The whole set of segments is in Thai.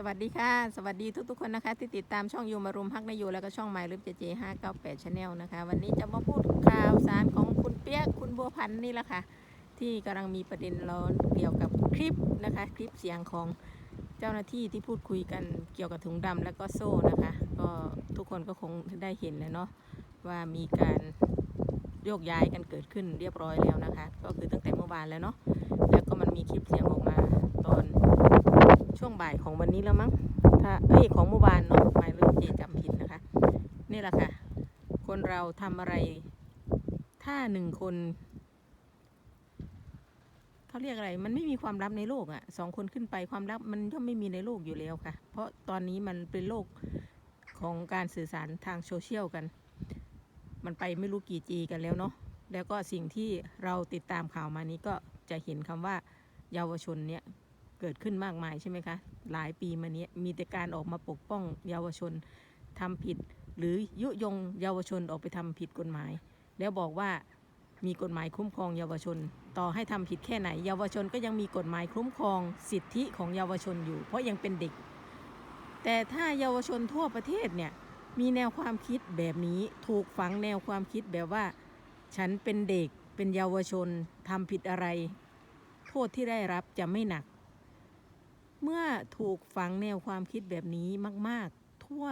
สวัสดีค่ะ สวัสดีทุกๆคนนะคะ ที่ติดตามช่องยูมารุมฮักนยูแล้วก็ช่องไมล์ลิฟเจเจห้าเก้าแปดชาแนลนะคะ วันนี้จะมาพูดข่าวสารของคุณเปียกคุณบัวพันธ์นี่แหละค่ะ ที่กำลังมีประเด็นร้อนเกี่ยวกับคลิปนะคะ คลิปเสียงของเจ้าหน้าที่ที่พูดคุยกันเกี่ยวกับถุงดำแล้วก็โซ่นะคะ ก็ทุกคนก็คงได้เห็นแล้วเนาะว่ามีการโยกย้ายกันเกิดขึ้นเรียบร้อยแล้วนะคะ ก็คือตั้งแต่เมื่อวานแล้วเนาะแล้วก็มันมีคลิปเสียงออกมา ช่วงบ่ายของวันนี้แล้วมั้ง ถ้าเอ้ยของเมื่อวานเนาะหมายเลขเจจำผิดนะคะ นี่แหละค่ะ คนเราทำอะไร ถ้าหนึ่งคนเขาเรียกอะไร มันไม่มีความลับในโลกอะ่ะสองคนขึ้นไปความลับมันย่อมไม่มีในโลกอยู่แล้วค่ะ เพราะตอนนี้มันเป็นโลกของการสื่อสารทางโซเชียลกัน มันไปไม่รู้กี่จีกันแล้วเนาะ แล้วก็สิ่งที่เราติดตามข่าวมานี้ก็จะเห็นคำว่าเยาวชนเนี่ย เกิดขึ้นมากมายใช่ไหมคะ หลายปีมานี้มีแต่การออกมาปกป้องเยาวชนทำผิด หรือยุยงเยาวชนออกไปทำผิดกฎหมาย แล้วบอกว่ามีกฎหมายคุ้มครองเยาวชน ต่อให้ทำผิดแค่ไหน เยาวชนก็ยังมีกฎหมายคุ้มครองสิทธิของเยาวชนอยู่ เพราะยังเป็นเด็ก แต่ถ้าเยาวชนทั่วประเทศเนี่ยมีแนวความคิดแบบนี้ถูกฝังแนวความคิดแบบว่า ฉันเป็นเด็กเป็นเยาวชนทำผิดอะไร โทษที่ได้รับจะไม่หนัก เมื่อถูกฝังแนวความคิดแบบนี้มาก ๆ ทั่ว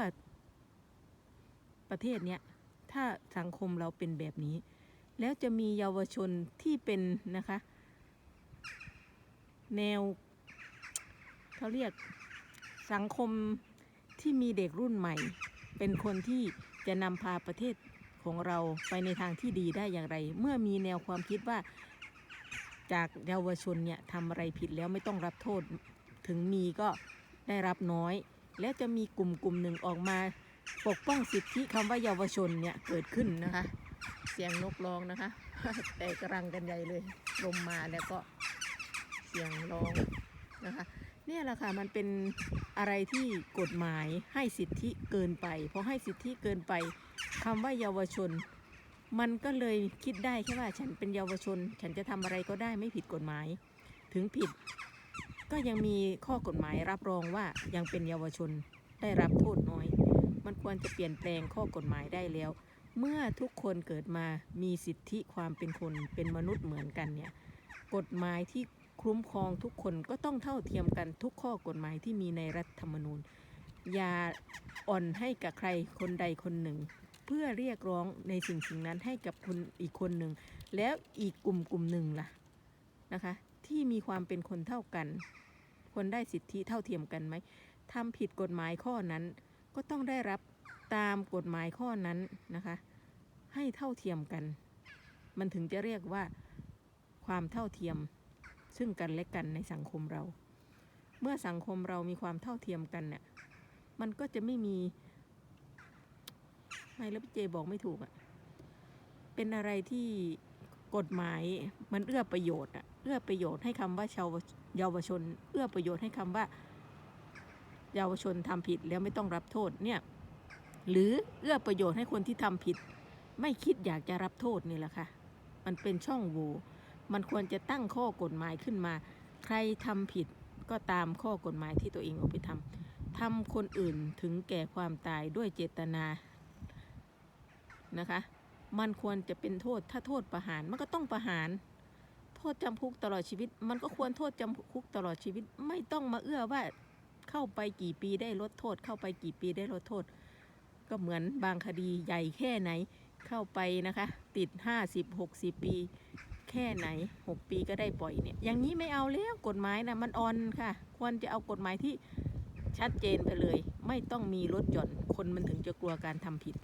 ประเทศเนี้ยถ้าสังคมเราเป็นแบบนี้ แล้วจะมีเยาวชนที่เป็นนะคะ แนวเขาเรียกสังคมที่มีเด็กรุ่นใหม่ เป็นคนที่จะนำพาประเทศของเราไปในทางที่ดีได้อย่างไร เมื่อมีแนวความคิดว่าจากเยาวชนเนี่ยทำอะไรผิดแล้วไม่ต้องรับโทษ ถึงมีก็ได้รับน้อย และจะมีกลุ่มกลุ่มหนึ่งออกมาปกป้องสิทธิคำว่าเยาวชนเนี่ยเกิดขึ้นนะคะ เสียงนกร้องนะคะ แต่กรังกันใหญ่เลยลมมาแล้วก็เสียงร้องนะคะเนี่ยแหละค่ะมันเป็นอะไรที่กฎหมายให้สิทธิเกินไปเพราะให้สิทธิเกินไปคำว่าเยาวชน มันก็เลยคิดได้แค่ว่าฉันเป็นเยาวชน ฉันจะทำอะไรก็ได้ไม่ผิดกฎหมาย ถึงผิด ก็ยังมีข้อกฎหมายรับรองว่ายังเป็นเยาวชนได้รับโทษน้อย มันควรจะเปลี่ยนแปลงข้อกฎหมายได้แล้ว เมื่อทุกคนเกิดมามีสิทธิความเป็นคนเป็นมนุษย์เหมือนกันเนี่ยกฎหมายที่คุ้มครองทุกคนก็ต้องเท่าเทียมกันทุกข้อกฎหมายที่มีในรัฐธรรมนูญ อย่าอ่อนให้กับใครคนใดคนหนึ่ง เพื่อเรียกร้องในสิ่งสิ่งนั้นให้กับคนอีกคนหนึ่ง แล้วอีกกลุ่มกลุ่มหนึ่งล่ะนะคะ ที่มีความเป็นคนเท่ากันควรได้สิทธิเท่าเทียมกันไหมทำผิดกฎหมายข้อนั้น ก็ต้องได้รับตามกฎหมายข้อนั้นนะคะ ให้เท่าเทียมกัน มันถึงจะเรียกว่าความเท่าเทียมซึ่งกันและกันในสังคมเรา เมื่อสังคมเรามีความเท่าเทียมกันเนี่ยมันก็จะไม่มีไม่แล้วพี่เจบอกไม่ถูกอะ่ะเป็นอะไรที่ กฎหมายมันเอื้อประโยชน์อะเอื้อประโยชน์ให้คำว่าชาวเยาวชน เอื้อประโยชน์ให้คำว่า เยาวชนทำผิดแล้วไม่ต้องรับโทษเนี่ยหรือเอื้อประโยชน์ให้คนที่ทำผิด ไม่คิดอยากจะรับโทษนี่แหละค่ะมันเป็นช่องโหว่มันควรจะตั้งข้อกฎหมายขึ้นมา ใครทำผิดก็ตามข้อกฎหมายที่ตัวเองเอาไปทำทำคนอื่นถึงแก่ความตายด้วยเจตนานะคะ มันควรจะเป็นโทษ ถ้าโทษประหารมันก็ต้องประหาร โทษจำคุกตลอดชีวิต มันก็ควรโทษจำคุกตลอดชีวิต ไม่ต้องมาเอื้อว่าเข้าไปกี่ปีได้ลดโทษ เข้าไปกี่ปีได้ลดโทษ ก็เหมือนบางคดีใหญ่แค่ไหน เข้าไปนะคะ ติด 50 60 ปี แค่ไหน 6 ปีก็ได้ปล่อยเนี่ย อย่างนี้ไม่เอาแล้วกฎหมายนะมันอ่อนค่ะ ควรจะเอากฎหมายที่ชัดเจนไปเลย ไม่ต้องมีลดหย่อนคนมันถึงจะกลัวการทำผิด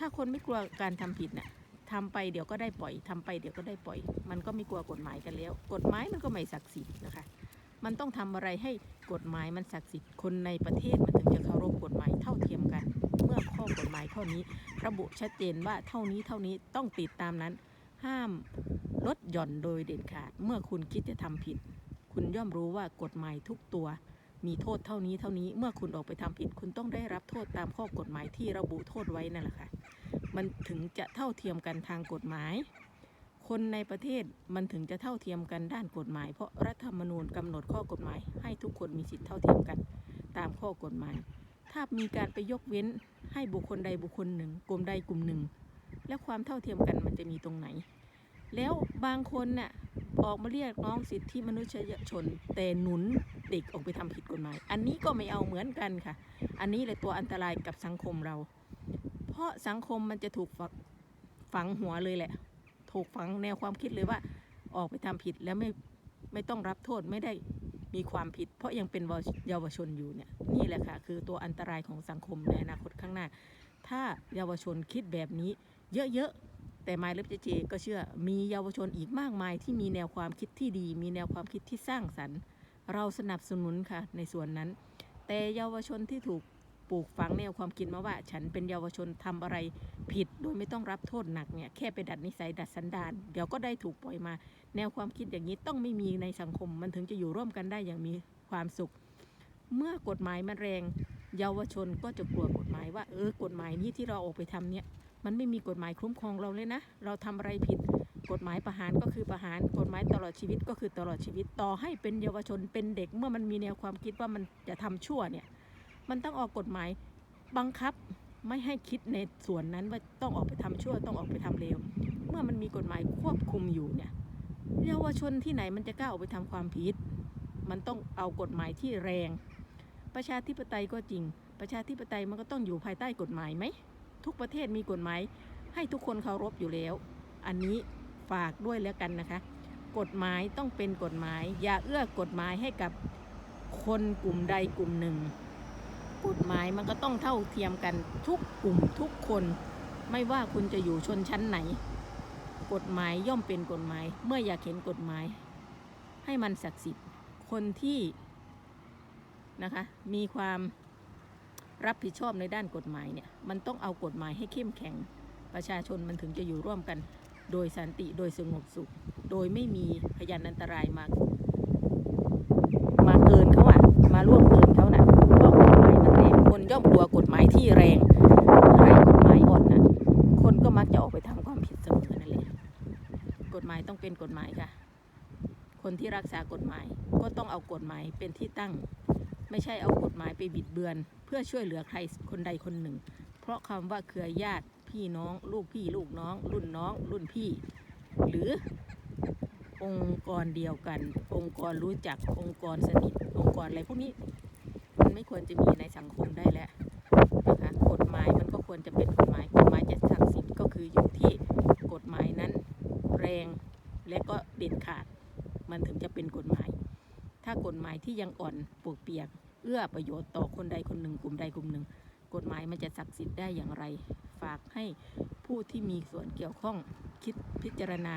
ถ้าคนไม่กลัวการทำผิดน่ะทำไปเดี๋ยวก็ได้ปล่อยทำไปเดี๋ยวก็ได้ปล่อย มันก็ไม่กลัวกฎหมายกันแล้ว กฎหมายมันก็ไม่ศักดิ์สิทธิ์นะคะ มันต้องทำอะไรให้กฎหมายมันศักดิ์สิทธิ์คนในประเทศมันถึงจะเคารพกฎหมายเท่าเทียมกัน เมื่อข้อกฎหมายข้อนี้ ระบุชัดเจนว่าเท่านี้เท่านี้ต้องติดตามนั้น ห้ามลดหย่อนโดยเด็ดขาด เมื่อคุณคิดจะทำผิด คุณย่อมรู้ว่ากฎหมายทุกตัวมีโทษเท่านี้เท่านี้เมื่อคุณออกไปทำผิด คุณต้องได้รับโทษตามข้อกฎหมายที่ระบุโทษไว้นั่นแหละค่ะ มันถึงจะเท่าเทียมกันทางกฎหมาย คนในประเทศมันถึงจะเท่าเทียมกันด้านกฎหมาย เพราะรัฐธรรมนูญกำหนดข้อกฎหมาย ให้ทุกคนมีสิทธิเท่าเทียมกัน ตามข้อกฎหมาย ถ้ามีการไปยกเว้นให้บุคคลใดบุคคลหนึ่ง กลุ่มใดกลุ่มหนึ่ง และความเท่าเทียมกันมันจะมีตรงไหน แล้วบางคนน่ะออกมาเรียกร้องสิทธิมนุษยชน แต่หนุนเด็กออกไปทำผิดกฎหมาย อันนี้ก็ไม่เอาเหมือนกันค่ะ อันนี้เลยตัวอันตรายกับสังคมเรา ราะสังคมมันจะถูกฝังฝังหัวเลยแหละ ถูกฝังแนวความคิดเลยว่า ออกไปทำผิดแล้วไม่ไม่ต้องรับโทษไม่ได้มีความผิด เพราะยังเป็นเยาวชนอยู่เนี่ยนี่แหละค่ะคือตัวอันตรายของสังคมในอนาคตข้างหน้า ถ้าเยาวชนคิดแบบนี้เยอะๆ แต่ไมล์เล็บเจเจก็เชื่อมีเยาวชนอีกมากมายที่มีแนวความคิดที่ดี มีแนวความคิดที่สร้างสรรค์ เราสนับสนุนค่ะในส่วนนั้น แต่เยาวชนที่ถูก ปลูกฝังแนวความคิดมาว่า ฉันเป็นเยาวชนทำอะไรผิด โดยไม่ต้องรับโทษหนักเนี่ยแค่ไปดัดนิสัยดัดสันดานเดี๋ยวก็ได้ถูกปล่อยมา แนวความคิดอย่างนี้ต้องไม่มีในสังคม มันถึงจะอยู่ร่วมกันได้อย่างมีความสุข เมื่อกฎหมายมันแรง เยาวชนก็จะกลัวกฎหมายว่าเออกฎหมายนี้ที่เราออกไปทำเนี่ยมันไม่มีกฎหมายคุ้มครองเราเลยนะ เราทำอะไรผิด กฎหมายประหารก็คือประหาร กฎหมายตลอดชีวิตก็คือตลอดชีวิต ต่อให้เป็นเยาวชนเป็นเด็ก เมื่อมันมีแนวความคิดว่ามันจะทำชั่วเนี่ย มันต้องออกกฎหมายบังคับไม่ให้คิดในส่วนนั้นว่าต้องออกไปทำชั่วต้องออกไปทำเลวเมื่อมันมีกฎหมายควบคุมอยู่เนี่ยเยาวชนที่ไหนมันจะกล้าออกไปทำความผิด มันต้องเอากฎหมายที่แรง ประชาธิปไตยก็จริง ประชาธิปไตยมันก็ต้องอยู่ภายใต้กฎหมายไหมทุกประเทศมีกฎหมายให้ทุกคนเคารพอยู่แล้ว อันนี้ฝากด้วยแล้วกันนะคะ กฎหมายต้องเป็นกฎหมาย อย่าเอื้อกฎหมายให้กับคนกลุ่มใดกลุ่มหนึ่ง กฎหมายมันก็ต้องเท่าเทียมกันทุกกลุ่มทุกคน ไม่ว่าคุณจะอยู่ชนชั้นไหน กฎหมายย่อมเป็นกฎหมาย เมื่ออยากเห็นกฎหมาย ให้มันศักดิ์สิทธิ์คนที่นะคะมีความรับผิดชอบในด้านกฎหมายเนี่ยมันต้องเอากฎหมายให้เข้มแข็ง ประชาชนมันถึงจะอยู่ร่วมกัน โดยสันติโดยสงบสุข โดยไม่มีพยานอันตรายมามาเกินเขาอะมาล่วงเกินเขานะ ย่อมกลัวกฎหมายที่แรงใครกฎหมายอ่อนนะคนก็มักจะออกไปทำความผิดเสมอนั่นแหละกฎหมายต้องเป็นกฎหมายค่ะ คนที่รักษากฎหมายก็ต้องเอากฎหมายเป็นที่ตั้ง ไม่ใช่เอากฎหมายไปบิดเบือน เพื่อช่วยเหลือใครคนใดคนหนึ่ง เพราะคำว่าเครือญาติพี่น้อง ลูกพี่ลูกน้อง รุ่นน้อง รุ่นพี่ หรือองค์กรเดียวกัน องค์กรรู้จักองค์กรสนิทองค์กรอะไรพวกนี้ มันไม่ควรจะมีในสังคมได้แล้วนะคะกฎหมายมันก็ควรจะเป็นกฎหมายกฎหมายจะศักดิ์สิทธิ์ก็คืออยู่ที่กฎหมายนั้นแรงและก็เด็ดขาด มันถึงจะเป็นกฎหมาย ถ้ากฎหมายที่ยังอ่อนปวกเปียก เอื้อประโยชน์ต่อคนใดคนหนึ่งกลุ่มใดกลุ่มหนึ่ง กฎหมายมันจะศักดิ์สิทธิ์ได้อย่างไร ฝากให้ผู้ที่มีส่วนเกี่ยวข้องคิดพิจารณา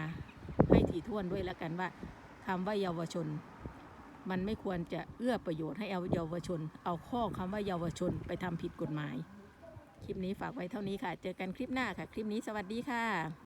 ให้ถี่ถ้วนด้วยแล้วกันว่าคำว่าเยาวชน มันไม่ควรจะเอื้อประโยชน์ให้เอาเยาวชน เอาข้อคำว่าเยาวชนไปทำผิดกฎหมาย คลิปนี้ฝากไว้เท่านี้ค่ะ เจอกันคลิปหน้าค่ะ คลิปนี้สวัสดีค่ะ